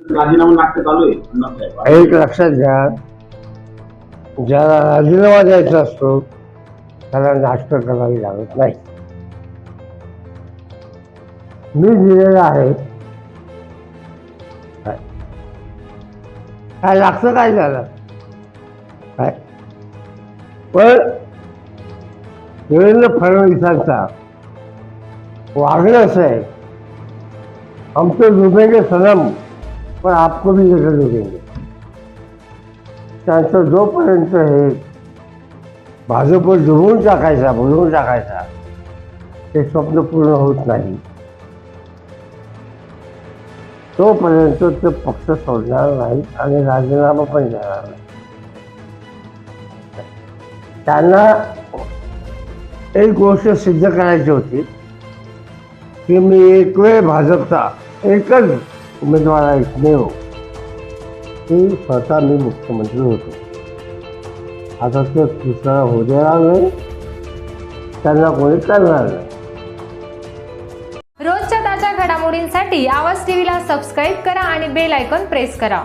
राजीनामा चालू आहे? एक लक्षात घ्या. ज्याला राजीनामा द्यायचा असतो त्याला नाटकं करावी लागत नाही. मी दिलेलं आहे. काय? लागतं काय झालं? काय? पण देवेंद्र फडणवीसांचा वागणं असं आहे. तो डुबेंगे सनम पण आपको भी जगह डुबेंगे त्यांचं जोपर्यंत हे भाजपवर जुळवून टाकायचा बुजवून टाकायचा ते स्वप्न पूर्ण होत नाही. तोपर्यंत ते पक्ष सोडणार नाही आणि राजीनामा पण देणार नाही. त्यांना एक गोष्ट सिद्ध करायची होती की मी एक वेळ भाजपचा एकच उमेदवार एकमेव ते हो. स्वतः मी मुख्यमंत्री होतो. आता ते दुसरा होऊ देणार नाही त्यांना कोणी करणार नाही. रोजच्या ताज्या घडामोडींसाठी आवाज टीव्हीला सबस्क्राईब करा आणि बेल आयकॉन प्रेस करा.